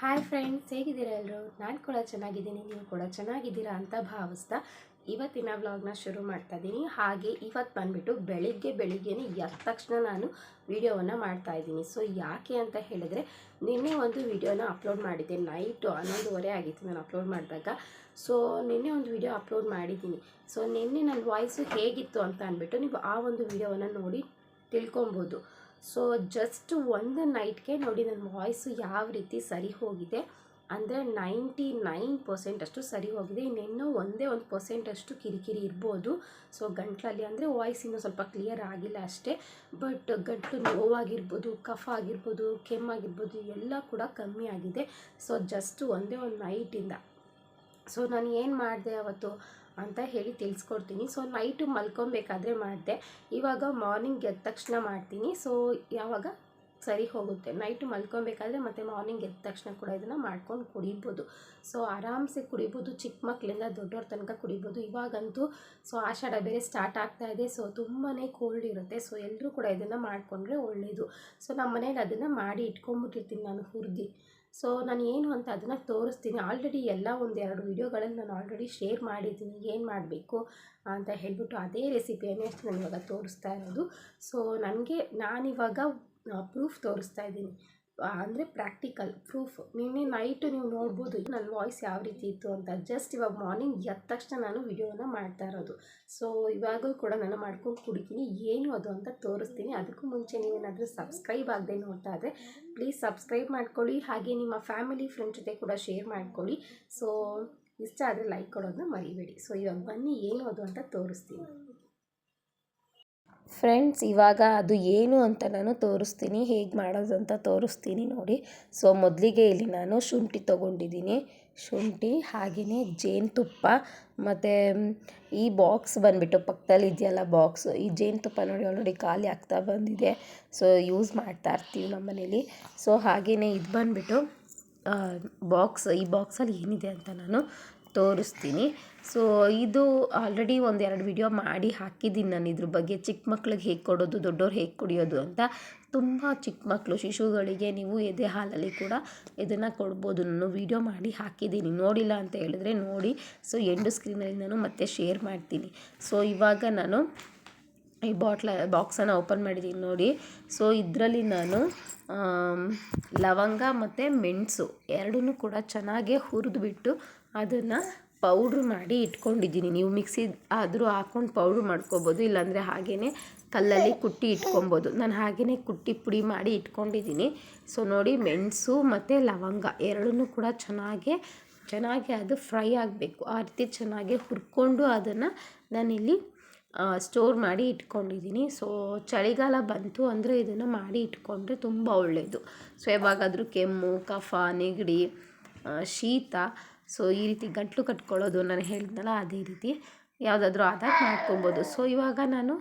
Hi friends ಹೇಗಿದ್ದೀರಾ ಎಲ್ಲರೂ ನಾನು ಕೂಡ ಚೆನ್ನಾಗಿದ್ದೀನಿ, ನೀವು ಕೂಡ ಚೆನ್ನಾಗಿದ್ದೀರಾ ಅಂತ ಭಾವಿಸ್ತಾ ಇವತ್ತಿನ ವ್ಲಾಗ್ನ ಶುರು ಮಾಡ್ತಾ ಇದ್ದೀನಿ. ಹಾಗೆ ಇವತ್ತು ಬಂದುಬಿಟ್ಟು ಬೆಳಿಗ್ಗೆ ಬೆಳಿಗ್ಗೆನೇ ಎದ್ದ ತಕ್ಷಣ ನಾನು ವಿಡಿಯೋವನ್ನು ಮಾಡ್ತಾ ಇದ್ದೀನಿ. ಸೊ ಯಾಕೆ ಅಂತ ಹೇಳಿದ್ರೆ, ನಿನ್ನೆ ಒಂದು ವಿಡಿಯೋನ ಅಪ್ಲೋಡ್ ಮಾಡಿದ್ದೆ. ನೈಟು ಹನ್ನೊಂದುವರೆ ಆಗಿತ್ತು ನಾನು ಅಪ್ಲೋಡ್ ಮಾಡಿದಾಗ. ಸೊ ನಿನ್ನೆ ಒಂದು ವಿಡಿಯೋ ಅಪ್ಲೋಡ್ ಮಾಡಿದ್ದೀನಿ. ಸೊ ನಿನ್ನೆ ನನ್ನ ವಾಯ್ಸು ಹೇಗಿತ್ತು ಅಂತ ಅಂದ್ಬಿಟ್ಟು ನೀವು ಆ ಒಂದು ವಿಡಿಯೋವನ್ನು ನೋಡಿ ತಿಳ್ಕೊಬೋದು. ಸೊ ಜಸ್ಟ್ ಒಂದು ನೈಟ್ಗೆ ನೋಡಿ ನನ್ನ ವಾಯ್ಸು ಯಾವ ರೀತಿ ಸರಿ ಹೋಗಿದೆ ಅಂದರೆ ನೈಂಟಿ ನೈನ್ ಪರ್ಸೆಂಟ್ ಅಷ್ಟು ಸರಿ ಹೋಗಿದೆ. ಇನ್ನೆನ್ನೋ ಒಂದೇ ಒಂದು ಪರ್ಸೆಂಟ್ ಅಷ್ಟು ಕಿರಿಕಿರಿ ಇರ್ಬೋದು. ಸೊ ಗಂಟ್ಲಲ್ಲಿ ಅಂದರೆ ವಾಯ್ಸ್ ಇನ್ನೂ ಸ್ವಲ್ಪ ಕ್ಲಿಯರ್ ಆಗಿಲ್ಲ ಅಷ್ಟೇ. ಬಟ್ ಗಂಟಲು ನೋವಾಗಿರ್ಬೋದು, ಕಫ ಆಗಿರ್ಬೋದು ಕೆಮ್ಮಾಗಿರ್ಬೋದು ಎಲ್ಲ ಕೂಡ ಕಮ್ಮಿ ಆಗಿದೆ. ಸೊ ಜಸ್ಟ್ ಒಂದೇ ಒಂದು ನೈಟಿಂದ ಸೊ ನಾನು ಏನು ಮಾಡಿದೆ ಅವತ್ತು? ಅಂತ ಹೇಳಿ ತಿಳಿಸ್ಕೊಡ್ತೀನಿ. ಸೊ ನೈಟು ಮಲ್ಕೊಬೇಕಾದ್ರೆ ಮಾಡಿದೆ. ಇವಾಗ ಮಾರ್ನಿಂಗ್ ಎದ್ದ ತಕ್ಷಣ ಮಾಡ್ತೀನಿ. ಸೊ ಯಾವಾಗ ಸರಿ ಹೋಗುತ್ತೆ. ನೈಟು ಮಲ್ಕೊಬೇಕಾದ್ರೆ ಮತ್ತು ಮಾರ್ನಿಂಗ್ ಎದ್ದ ತಕ್ಷಣ ಕೂಡ ಇದನ್ನು ಮಾಡ್ಕೊಂಡು ಕುಡಿಬೋದು. ಸೊ ಆರಾಮ್ಸೆ ಕುಡಿಬೋದು. ಚಿಕ್ಕ ಮಕ್ಕಳಿಂದ ದೊಡ್ಡವ್ರ ತನಕ ಕುಡಿಬೋದು. ಇವಾಗಂತೂ ಸೊ ಆಷಾಢ ಬೇರೆ ಸ್ಟಾರ್ಟ್ ಆಗ್ತಾ ಇದೆ. ಸೊ ತುಂಬಾ ಕೋಲ್ಡ್ ಇರುತ್ತೆ. ಸೊ ಎಲ್ಲರೂ ಕೂಡ ಇದನ್ನು ಮಾಡಿಕೊಂಡ್ರೆ ಒಳ್ಳೆಯದು ಸೊ ನಮ್ಮ ಮನೇಲಿ ಅದನ್ನು ಮಾಡಿ ಇಟ್ಕೊಂಡ್ಬಿಟ್ಟಿರ್ತೀನಿ ನಾನು ಹುರಿದು. ಸೊ ನಾನು ಏನು ಅಂತ ಅದನ್ನು ತೋರಿಸ್ತೀನಿ. ಆಲ್ರೆಡಿ ಎಲ್ಲ ಒಂದೆರಡು ವೀಡಿಯೋಗಳಲ್ಲಿ ನಾನು ಆಲ್ರೆಡಿ ಶೇರ್ ಮಾಡಿದ್ದೀನಿ. ಏನು ಮಾಡಬೇಕು ಅಂತ ಹೇಳಿಬಿಟ್ಟು ಅದೇ ರೆಸಿಪಿಯನ್ನು ಅಷ್ಟು ನಾನು ಇವಾಗ ತೋರಿಸ್ತಾ ಇರೋದು. ಸೊ ನನಗೆ ನಾನಿವಾಗ ಪ್ರೂಫ್ ತೋರಿಸ್ತಾ ಇದ್ದೀನಿ. ಅಂದರೆ ಪ್ರಾಕ್ಟಿಕಲ್ ಪ್ರೂಫ್ ನಿನ್ನೆ ನೈಟು ನೀವು ನೋಡ್ಬೋದು ನನ್ನ ವಾಯ್ಸ್ ಯಾವ ರೀತಿ ಇತ್ತು ಅಂತ. ಜಸ್ಟ್ ಇವಾಗ ಮಾರ್ನಿಂಗ್ ಎದ್ದ ತಕ್ಷಣ ನಾನು ವಿಡಿಯೋನ ಮಾಡ್ತಾ ಇರೋದು. ಸೊ ಇವಾಗೂ ಕೂಡ ನಾನು ಮಾಡ್ಕೊಂಡು ಕುಡಿತೀನಿ. ಏನು ಅದು ಅಂತ ತೋರಿಸ್ತೀನಿ. ಅದಕ್ಕೂ ಮುಂಚೆ ನೀವೇನಾದರೂ ಸಬ್ಸ್ಕ್ರೈಬ್ ಆಗದೆ ನೋಡ್ತಾ ಇದ್ದರೆ ಪ್ಲೀಸ್ ಸಬ್ಸ್ಕ್ರೈಬ್ ಮಾಡ್ಕೊಳ್ಳಿ. ಹಾಗೆ ನಿಮ್ಮ ಫ್ಯಾಮಿಲಿ ಫ್ರೆಂಡ್ ಜೊತೆ ಕೂಡ ಶೇರ್ ಮಾಡ್ಕೊಳ್ಳಿ. ಸೊ ಇಷ್ಟ ಆದರೆ ಲೈಕ್ ಕೊಡೋದನ್ನ ಮರಿಬೇಡಿ. ಸೊ ಇವಾಗ ಬನ್ನಿ, ಏನು ಅದು ಅಂತ ತೋರಿಸ್ತೀನಿ. ಫ್ರೆಂಡ್ಸ್, ಇವಾಗ ಅದು ಏನು ಅಂತ ನಾನು ತೋರಿಸ್ತೀನಿ. ಹೇಗೆ ಮಾಡೋದು ಅಂತ ತೋರಿಸ್ತೀನಿ ನೋಡಿ. ಸೊ, ಮೊದಲಿಗೆ ಇಲ್ಲಿ ನಾನು ಶುಂಠಿ ತೊಗೊಂಡಿದ್ದೀನಿ. ಶುಂಠಿ, ಹಾಗೆಯೇ ಜೇನುತುಪ್ಪ ಮತ್ತು ಈ ಬಾಕ್ಸ್ ಬಂದುಬಿಟ್ಟು ಪಕ್ಕದಲ್ಲಿ ಇದೆಯಲ್ಲ ಬಾಕ್ಸ್. ಈ ಜೇನುತುಪ್ಪ ನೋಡಿ ಆಲ್ರೆಡಿ ಖಾಲಿ ಆಗ್ತಾ ಬಂದಿದೆ. ಸೊ ಯೂಸ್ ಮಾಡ್ತಾ ಇರ್ತೀವಿ ನಮ್ಮ ಮನೇಲಿ. ಸೊ, ಹಾಗೆಯೇ ಇದು ಬಂದುಬಿಟ್ಟು ಬಾಕ್ಸ್, ಈ ಬಾಕ್ಸಲ್ಲಿ ಏನಿದೆ ಅಂತ ನಾನು ತೋರಿಸ್ತೀನಿ. ಸೊ ಇದು ಆಲ್ರೆಡಿ ಒಂದೆರಡು ವಿಡಿಯೋ ಮಾಡಿ ಹಾಕಿದ್ದೀನಿ ನಾನು ಇದ್ರ ಬಗ್ಗೆ. ಚಿಕ್ಕ ಮಕ್ಳಿಗೆ ಹೇಗೆ ಕೊಡೋದು ದೊಡ್ಡವ್ರು ಹೇಗೆ ಕುಡಿಯೋದು ಅಂತ ತುಂಬ ಚಿಕ್ಕ ಮಕ್ಕಳು ಶಿಶುಗಳಿಗೆ ನೀವು ಎದೆ ಹಾಲಲ್ಲಿ ಕೂಡ ಇದನ್ನು ಕೊಡ್ಬೋದು. ನಾನು ವಿಡಿಯೋ ಮಾಡಿ ಹಾಕಿದ್ದೀನಿ ನೋಡಿಲ್ಲ ಅಂತ ಹೇಳಿದ್ರೆ ನೋಡಿ. ಸೊ ಎಂಡು ಸ್ಕ್ರೀನಲ್ಲಿ ನಾನು ಮತ್ತೆ ಶೇರ್ ಮಾಡ್ತೀನಿ. ಸೊ ಇವಾಗ ನಾನು ಈ ಬಾಟ್ಲ ಬಾಕ್ಸನ್ನು ಓಪನ್ ಮಾಡಿದ್ದೀನಿ ನೋಡಿ. ಸೊ ಇದರಲ್ಲಿ ನಾನು ಲವಂಗ ಮತ್ತು ಮೆಣಸು ಎರಡೂ ಕೂಡ ಚೆನ್ನಾಗಿ ಹುರಿದ್ಬಿಟ್ಟು ಅದನ್ನು ಪೌಡ್ರ್ ಮಾಡಿ ಇಟ್ಕೊಂಡಿದ್ದೀನಿ. ನೀವು ಮಿಕ್ಸಿ ಆದರೂ ಹಾಕ್ಕೊಂಡು ಪೌಡ್ರ್ ಮಾಡ್ಕೋಬೋದು, ಇಲ್ಲಾಂದರೆ ಹಾಗೆಯೇ ಕಲ್ಲಲ್ಲಿ ಕುಟ್ಟಿ ಇಟ್ಕೊಬೋದು. ನಾನು ಹಾಗೆಯೇ ಕುಟ್ಟಿ ಪುಡಿ ಮಾಡಿ ಇಟ್ಕೊಂಡಿದ್ದೀನಿ. ಸೊ ನೋಡಿ ಮೆಣಸು ಮತ್ತು ಲವಂಗ ಎರಡನ್ನೂ ಕೂಡ ಚೆನ್ನಾಗಿ ಚೆನ್ನಾಗಿ ಅದು ಫ್ರೈ ಆಗಬೇಕು. ಆ ರೀತಿ ಚೆನ್ನಾಗಿ ಹುರ್ಕೊಂಡು ಅದನ್ನು ನಾನಿಲ್ಲಿ ಸ್ಟೋರ್ ಮಾಡಿ ಇಟ್ಕೊಂಡಿದ್ದೀನಿ. ಸೊ ಚಳಿಗಾಲ ಬಂತು ಅಂದರೆ ಇದನ್ನು ಮಾಡಿ ಇಟ್ಕೊಂಡ್ರೆ ತುಂಬ ಒಳ್ಳೆಯದು ಸೊ ಯಾವಾಗಾದರೂ ಕೆಮ್ಮು, ಕಫ, ನೆಗಡಿ ಶೀತ ಸೊ ಈ ರೀತಿ ಗಂಟ್ಲು ಕಟ್ಕೊಳ್ಳೋದು ನಾನು ಹೇಳಿದ್ನಲ್ಲ, ಅದೇ ರೀತಿ ಯಾವುದಾದ್ರೂ ಆದಾಗ ಮಾಡ್ಕೊಬೋದು. ಸೊ ಇವಾಗ ನಾನು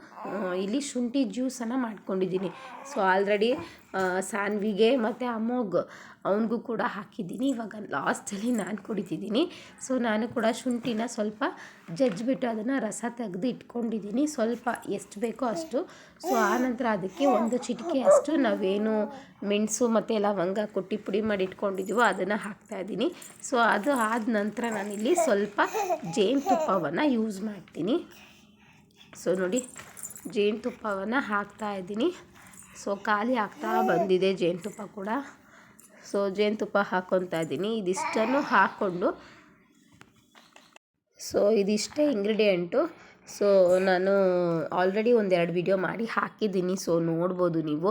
ಇಲ್ಲಿ ಶುಂಠಿ ಜ್ಯೂಸನ್ನು ಮಾಡ್ಕೊಂಡಿದ್ದೀನಿ. ಸೊ ಆಲ್ರೆಡಿ ಸಾನ್ವಿಗೆ ಮತ್ತು ಅಮೋಗ್ ಅವನಿಗೂ ಕೂಡ ಹಾಕಿದ್ದೀನಿ. ಇವಾಗ ಲಾಸ್ಟಲ್ಲಿ ನಾನು ಕುಡಿತಿದ್ದೀನಿ. ಸೊ ನಾನು ಕೂಡ ಶುಂಠಿನ ಸ್ವಲ್ಪ ಜಜ್ಜಿಬಿಟ್ಟು ಅದನ್ನು ರಸ ತೆಗೆದು ಇಟ್ಕೊಂಡಿದ್ದೀನಿ. ಸ್ವಲ್ಪ ಎಷ್ಟು ಬೇಕೋ ಅಷ್ಟು. ಸೊ ಆನಂತರ ಅದಕ್ಕೆ ಒಂದು ಚಿಟಿಕೆ ಅಷ್ಟು ನಾವೇನು ಮೆಣಸು ಮತ್ತು ಲವಂಗ ಕುಟ್ಟಿ ಪುಡಿ ಮಾಡಿ ಇಟ್ಕೊಂಡಿದ್ದೀವೋ ಅದನ್ನು ಹಾಕ್ತಾಯಿದ್ದೀನಿ ಸೊ ಅದು ಆದ ನಂತರ ನಾನಿಲ್ಲಿ ಸ್ವಲ್ಪ ಜೇನುತುಪ್ಪವನ್ನು ಯೂಸ್ ಮಾಡ್ತೀನಿ. ಸೊ ನೋಡಿ, ಜೇನುತುಪ್ಪವನ್ನು ಹಾಕ್ತಾಯಿದ್ದೀನಿ ಸೊ ಖಾಲಿ ಆಗ್ತಾ ಬಂದಿದೆ ಜೇನುತುಪ್ಪ ಕೂಡ. ಸೊ ಜೇನುತುಪ್ಪ ಹಾಕ್ಕೊತಾ ಇದ್ದೀನಿ. ಇದಿಷ್ಟನ್ನು ಹಾಕ್ಕೊಂಡು ಸೊ ಇದಿಷ್ಟೇ ಇಂಗ್ರೀಡಿಯೆಂಟು. ಸೊ ನಾನು ಆಲ್ರೆಡಿ ಒಂದೆರಡು ವಿಡಿಯೋ ಮಾಡಿ ಹಾಕಿದ್ದೀನಿ. ಸೊ ನೋಡ್ಬೋದು ನೀವು.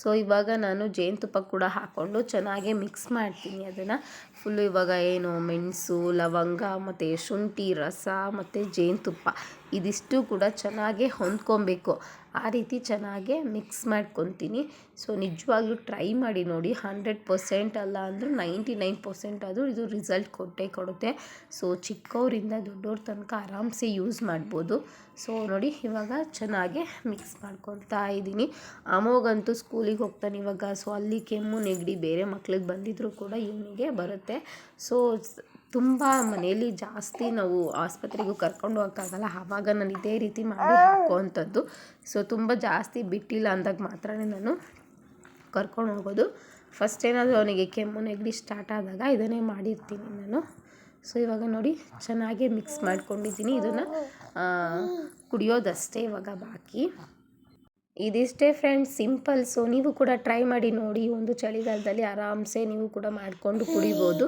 ಸೊ ಇವಾಗ ನಾನು ಜೇನುತುಪ್ಪ ಕೂಡ ಹಾಕ್ಕೊಂಡು ಚೆನ್ನಾಗಿ ಮಿಕ್ಸ್ ಮಾಡ್ತೀನಿ ಅದನ್ನು. ಫುಲ್ಲು ಇವಾಗ ಏನು ಮೆಣಸು, ಲವಂಗ, ಮತ್ತು ಶುಂಠಿ, ರಸ, ಮತ್ತು ಜೇನುತುಪ್ಪ. ಇದಿಷ್ಟು ಕೂಡ ಚೆನ್ನಾಗಿ ಹೊಂದ್ಕೊಬೇಕು. ಆ ರೀತಿ ಚೆನ್ನಾಗಿ ಮಿಕ್ಸ್ ಮಾಡ್ಕೊತೀನಿ. ಸೊ ನಿಜವಾಗ್ಲೂ ಟ್ರೈ ಮಾಡಿ ನೋಡಿ. ಹಂಡ್ರೆಡ್ ಪರ್ಸೆಂಟ್ ಅಲ್ಲ ಅಂದರೂ ನೈಂಟಿ ನೈನ್ ಪರ್ಸೆಂಟ್ ಅದು ಇದು ರಿಸಲ್ಟ್ ಕೊಟ್ಟೇ ಕೊಡುತ್ತೆ. ಸೊ ಚಿಕ್ಕವರಿಂದ ದೊಡ್ಡವ್ರ ತನಕ ಆರಾಮ್ಸೆ ಯೂಸ್ ಮಾಡ್ಬೋದು. ಸೊ ನೋಡಿ, ಇವಾಗ ಚೆನ್ನಾಗಿ ಮಿಕ್ಸ್ ಮಾಡ್ಕೊತಾ ಇದ್ದೀನಿ. ಅಮೋಗಂತೂ ಸ್ಕೂಲಿಗೆ ಹೋಗ್ತಾನೆ ಇವಾಗ. ಸೊ ಅಲ್ಲಿ ಕೆಮ್ಮು, ನೆಗಡಿ ಬೇರೆ ಮಕ್ಳಿಗೆ ಬಂದಿದ್ದರೂ ಕೂಡ ಇವನಿಗೆ ಬರುತ್ತೆ. ಸೊ ತುಂಬ ಮನೆಯಲ್ಲಿ ಜಾಸ್ತಿ ನಾವು ಆಸ್ಪತ್ರೆಗೂ ಕರ್ಕೊಂಡು ಹೋಗೋಕ್ಕಾಗಲ್ಲ ಆವಾಗ ನಾನು ಇದೇ ರೀತಿ ಮಾಡಿ ಹಾಕುವಂಥದ್ದು. ಸೊ ತುಂಬ ಜಾಸ್ತಿ ಬಿಟ್ಟಿಲ್ಲ ಅಂದಾಗ ಮಾತ್ರ ನಾನು ಕರ್ಕೊಂಡು ಹೋಗೋದು. ಫಸ್ಟ್ ಏನಾದರೂ ಅವನಿಗೆ ಕೆಮ್ಮು ನೆಗಡಿ ಸ್ಟಾರ್ಟ್ ಆದಾಗ ಇದನ್ನೇ ಮಾಡಿರ್ತೀನಿ ನಾನು. ಸೊ ಇವಾಗ ನೋಡಿ ಚೆನ್ನಾಗೇ ಮಿಕ್ಸ್ ಮಾಡ್ಕೊಂಡಿದ್ದೀನಿ. ಇದನ್ನು ಕುಡಿಯೋದಷ್ಟೇ ಇವಾಗ ಬಾಕಿ. ಇದಿಷ್ಟೇ ಫ್ರೆಂಡ್ಸ್ ಸಿಂಪಲ್ ಸೊ ನೀವು ಕೂಡ ಟ್ರೈ ಮಾಡಿ ನೋಡಿ ಒಂದು ಚಳಿಗಾಲದಲ್ಲಿ ಆರಾಮ್ಸೆ ನೀವು ಕೂಡ ಮಾಡಿಕೊಂಡು ಕುಡಿಬೋದು.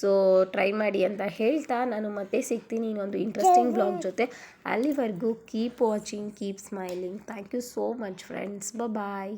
ಸೊ ಟ್ರೈ ಮಾಡಿ ಅಂತ ಹೇಳ್ತಾ ನಾನು ಮತ್ತೆ ಸಿಗ್ತೀನಿ ಇನ್ನೊಂದು ಇಂಟ್ರೆಸ್ಟಿಂಗ್ ಬ್ಲಾಗ್ ಜೊತೆ. ಅಲ್ಲಿವರೆಗೂ keep watching keep smiling thank you so much friends bye